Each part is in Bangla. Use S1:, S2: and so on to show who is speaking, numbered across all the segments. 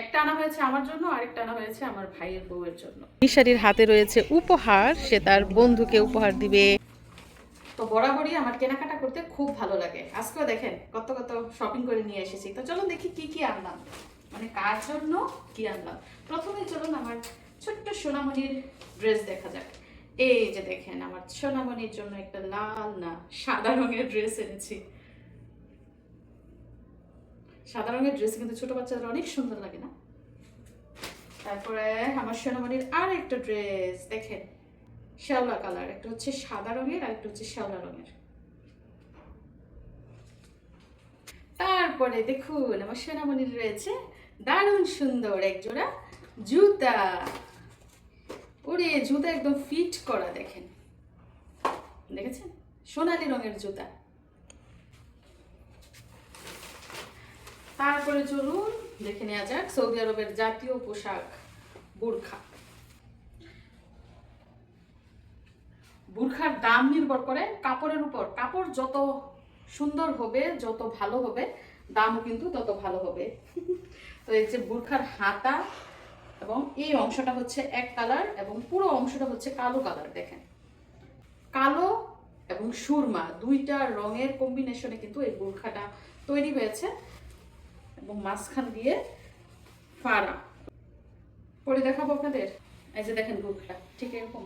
S1: একটা আনা হয়েছে আমার জন্য আরেকটা আনা হয়েছে আমার ভাইয়ের বউয়ের জন্য।
S2: মিশারির হাতে রয়েছে উপহার সে তার বন্ধুকে উপহার দিবে।
S1: তো বরাবরই আমার কেনাকাটা করতে খুব ভালো লাগে। আজকেও দেখেন কত কত শপিং করে নিয়ে এসেছি। তো চলুন দেখি কি কি আনলাম। মানে কার জন্য কি আনলাম। প্রথমে চলুন আমার ছোট্ট সোনামণির ড্রেস দেখা যাক। এই যে দেখেন আমার সোনামণির জন্য একটা লাল না সাদা রঙের ড্রেস এনেছি। সাদা রঙের ড্রেস কিন্তু ছোট বাচ্চাদের অনেক সুন্দর লাগে না? তারপরে আমার সোনামণির আর একটা ড্রেস দেখেন, শ্যাওলা কালার একটা হচ্ছে সাদা রঙের আর একটা হচ্ছে শ্যাওলা রঙের। তারপরে দেখুন, আমার সোনামণির রয়েছে দারুণ সুন্দর এক জোড়া জুতা। ওরে, জুতা একদম ফিট করা, দেখেন। দেখেছেন? সোনালি রঙের জুতা। তারপরে চলুন, দেখে নেওয়া যাক সৌদি আরবের জাতীয় পোশাক বুরখা। বুরখার দাম নির্ভর করে কাপড়ের উপর। কাপড় যত সুন্দর হবে, যত ভালো হবে, দামও কিন্তু তত ভালো হবে। তো এই যে বুরখার হাতা এবং এই অংশটা হচ্ছে এক কালার এবং পুরো অংশটা হচ্ছে কালো কালার, দেখেন। কালো এবং সুরমা, দুইটা রঙের কম্বিনেশনে কিন্তু এই বুরখাটা তৈরি হয়েছে। এবং মাঝখান দিয়ে ফাড়া। পরে দেখাবো আপনাদের। এই যে দেখেন বুরখাটা ঠিক এরকম।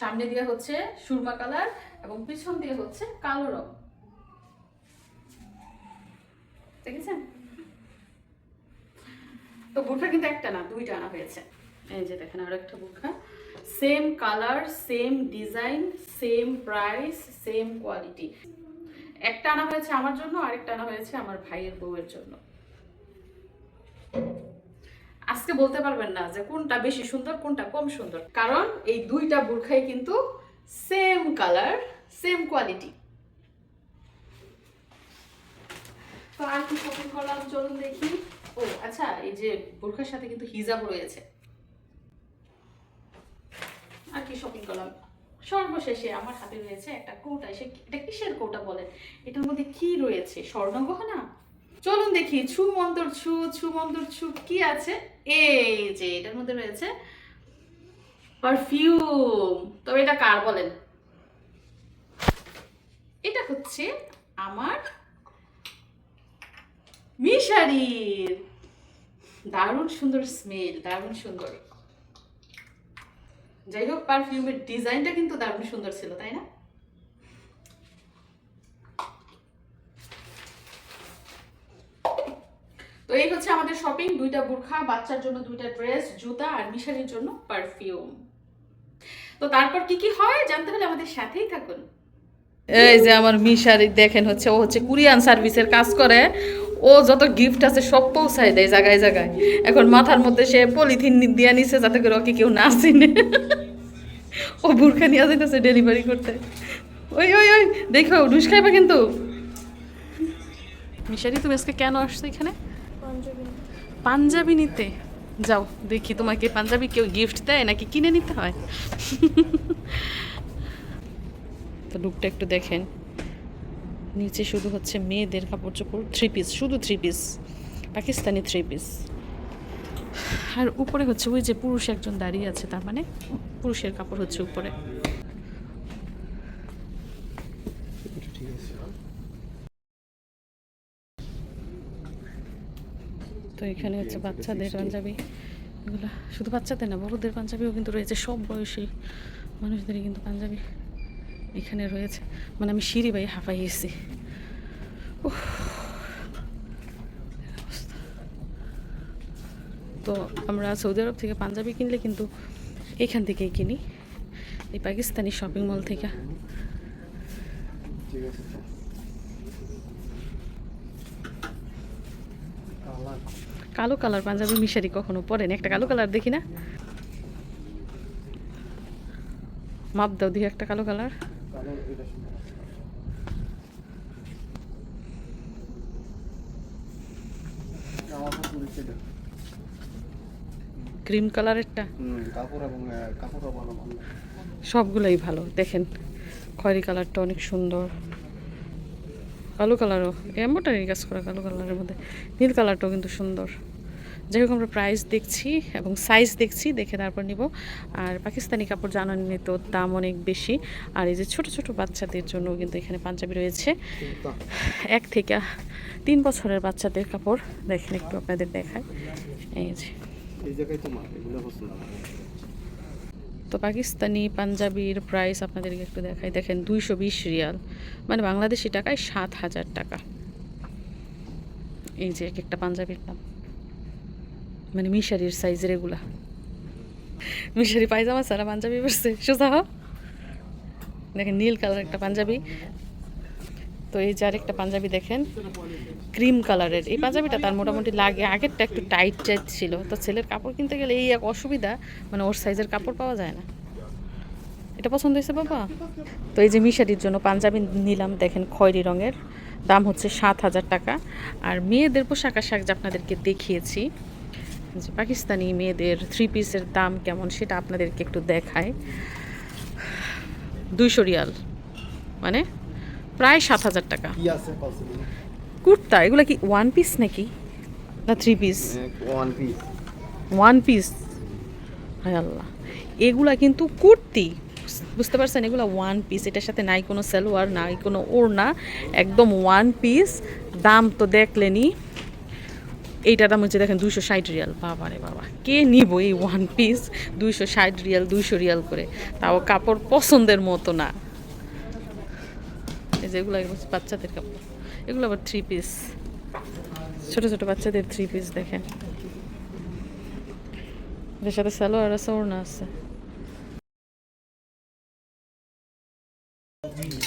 S1: সামনে দিয়ে হচ্ছে সুরমা কালার এবং পিছন দিয়ে হচ্ছে কালো রং। দেখেছেন? তো বোরখা কিন্তু একটা না, দুইটা আনা হয়েছে। এই যে দেখেন আরও একটা বোরখা same colour same design same price same quality একটা আনা হয়েছে আমার জন্য, আরেকটা আনা হয়েছে আমার ভাইয়ের বউয়ের জন্য। আজকে বলতে পারবেন না যে কোনটা বেশি সুন্দর, কোনটা কম সুন্দর। কারণ এই দুইটা বুরখাই কিন্তু সেম কালার সেম কোয়ালিটি তো আর কি শপিং করলাম চলুন দেখি। ও আচ্ছা এই যে বোরখার সাথে কিন্তু হিজাব রয়েছে। আর কি শপিং করলাম? সর্বশেষে আমার হাতে রয়েছে একটা কৌটা সে এটা কিসের কৌটা বলেন? এটার মধ্যে কি রয়েছে? স্বর্ণগহনা? চলুন দেখি, ছু মন্তর ছু ছু মন্তর ছু, কি আছে? এই যে, এটার মধ্যে রয়েছে পারফিউম তবে এটা কার বলেন? এটা হচ্ছে আমার মিশারির। দারুণ সুন্দর স্মেল দারুণ সুন্দর। যাই হোক পারফিউমের ডিজাইনটা কিন্তু দারুণ সুন্দর ছিল, তাই না? তো এই হচ্ছে আমাদের শপিং দুইটা বুর্খা, বাচ্চার জন্য দুইটা ড্রেস জুতা আর মিশারির জন্য পারফিউম তো তারপর কি কি হয় জানতে হলে আমাদের সাথেই থাকুন।
S2: এই যে আমার মিশারি দেখেন হচ্ছে, ও হচ্ছে কুরিয়ান সার্ভিসের কাজ করে। ও যত গিফট আছে সব পৌঁছায় দেয় জায়গায় জায়গায়। এখন মাথার মধ্যে সে পলিথিন দিয়ে নিছে যাতে করে ওকে কেউ না চিনে। ও বুরখা নিয়ে যাইতেছে ডেলিভারি করতে। ওই ওই ওই দেখো ঢুস খাইবা কিন্তু। মিশারি তুমি আজকে কেন আসছো এখানে? পাঞ্জাবি নিতে যাও দেখি তোমাকে পাঞ্জাবি কেউ গিফট দেয় নাকি কিনে নিতে হয়? তো লুকটা একটু দেখেন। নিচে শুধু হচ্ছে মেয়েদের কাপড় চোপড় থ্রি পিস শুধু three piece Pakistani three piece আর উপরে হচ্ছে ওই যে পুরুষ একজন দাঁড়িয়ে আছে, তার মানে পুরুষের কাপড় হচ্ছে উপরে। তো এখানে হচ্ছে বাচ্চাদের পাঞ্জাবি, এগুলো শুধু বাচ্চাদের না, বড়দের পাঞ্জাবিও কিন্তু রয়েছে, সব বয়সী মানুষদেরই কিন্তু পাঞ্জাবি। এখানে রয়েছে। মানে আমি সিঁড়ি বাই হাঁপাই গেছি উফ। তো আমরা সৌদি আরব থেকে পাঞ্জাবি কিনলে কিন্তু এখান থেকেই কিনি। এই পাকিস্তানি শপিং মল থেকে। কালো কালার পাঞ্জাবি মিশারি কখনো পরেন। একটা কালো কালার দেখি না। মাপ দাও দিয়ে একটা কালো কালার। ক্রিম কালারেরটা? সবগুলোই ভালো দেখেন। খয়েরি কালারটা অনেক সুন্দর।
S1: কালো কালারও এমনটারই কাজ করা কালো কালারের মধ্যে। নীল কালারটাও কিন্তু সুন্দর। যাই হোক আমরা প্রাইস দেখছি এবং সাইজ দেখছি দেখে তারপর নিব। আর পাকিস্তানি কাপড় জানানি তো দাম অনেক বেশি। আর এই যে ছোট ছোট বাচ্চাদের জন্য কিন্তু এখানে পাঞ্জাবি রয়েছে। এক থেকে তিন বছরের বাচ্চাদের কাপড়। দেখেন একটু আপনাদের দেখায় এই যে। তো পাকিস্তানি পাঞ্জাবির প্রাইস আপনাদেরকে একটু দেখাই। দেখেন দুইশো বিশ রিয়াল। মানে বাংলাদেশি টাকায় সাত হাজার টাকা। এই যে এক একটা পাঞ্জাবির দাম। মানে মিশারির সাইজের এগুলা মিশারি পায়জামা সারা পাঞ্জাবি পরছে। সোজা দেখেন, নীল কালার একটা পাঞ্জাবি। তো এই যে আরেকটা পাঞ্জাবি দেখেন ক্রিম কালারের এই পাঞ্জাবিটা তার মোটামুটি লাগে, আগেরটা একটু টাইট টাইট ছিল। তো ছেলের কাপড় কিনতে গেলে এই এক অসুবিধা মানে ওর সাইজের কাপড় পাওয়া যায় না। এটা পছন্দ হয়েছে বাবা? তো এই যে মিশারির জন্য পাঞ্জাবি নিলাম, দেখেন খয়েরি রঙের। দাম হচ্ছে সাত হাজার টাকা। আর মেয়েদের পোশাক আশাক যে আপনাদেরকে দেখিয়েছি যে পাকিস্তানি মেয়েদের থ্রি পিসের দাম কেমন সেটা আপনাদেরকে একটু দেখায় দুইশো রিয়াল। মানে প্রায় সাত হাজার টাকা। কুর্তা এগুলো কি ওয়ান পিস নাকি? না three piece
S2: one piece
S1: one piece হায় আল্লাহ। এগুলা কিন্তু কুর্তি। বুঝতে পারছেন? এগুলো ওয়ান পিস এটার সাথে নাই কোনো সালোয়ার নাই কোনো ওড়না একদম ওয়ান পিস দাম তো দেখলেনি এইটার দাম হচ্ছে দেখেন দুইশো ষাট রিয়াল। বাবা রে বাবা, কে নিব এই ওয়ান পিস দুইশো ষাট রিয়াল, দুইশো রিয়াল করে? তাও কাপড় পছন্দের মতো না। যেগুলো বাচ্চাদের কাপড়। এগুলো আবার থ্রি পিস ছোট ছোট বাচ্চাদের থ্রি পিস দেখেন। এটার সাথে সালোয়ার আছে, ওড়না আছে।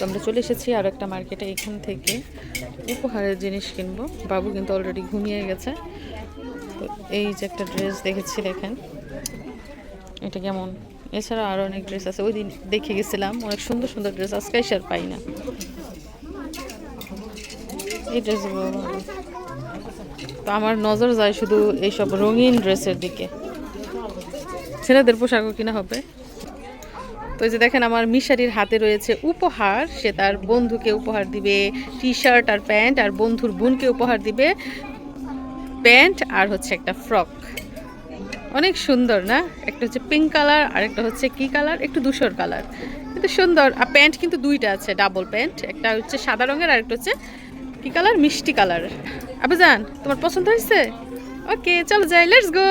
S1: আমরা চলে এসেছি আর একটা মার্কেটে এখান থেকে উপহারের জিনিস কিনবো। বাবু কিন্তু অলরেডি ঘুমিয়ে গেছে। তো এই যে একটা ড্রেস দেখেছি দেখেন। এটা কেমন? এছাড়া আরও অনেক ড্রেস আছে। ওই দিন দেখে গেছিলাম, অনেক সুন্দর সুন্দর ড্রেস আজকে এসে আর পাই না। এই ড্রেসগুলো তো আমার নজর যায় শুধু এইসব রঙিন ড্রেসের দিকে। ছেলেদের পোশাকও কিনা হবে। তো যে দেখেন আমার মিশারির হাতে রয়েছে উপহার। সে তার বন্ধুকে উপহার দিবে টি শার্ট আর প্যান্ট, আর বন্ধুর বোনকে উপহার দিবে প্যান্ট আর হচ্ছে একটা ফ্রক। অনেক সুন্দর, না? একটা হচ্ছে পিঙ্ক কালার আর একটা হচ্ছে কি কালার একটু ধূসর কালার কিন্তু সুন্দর। আর প্যান্ট কিন্তু দুইটা আছে ডাবল প্যান্ট একটা হচ্ছে সাদা রঙের, আর একটা হচ্ছে কি কালার মিষ্টি কালার আবে যান তোমার পছন্দ হয়েছে? ওকে চলো যাই লেটস গো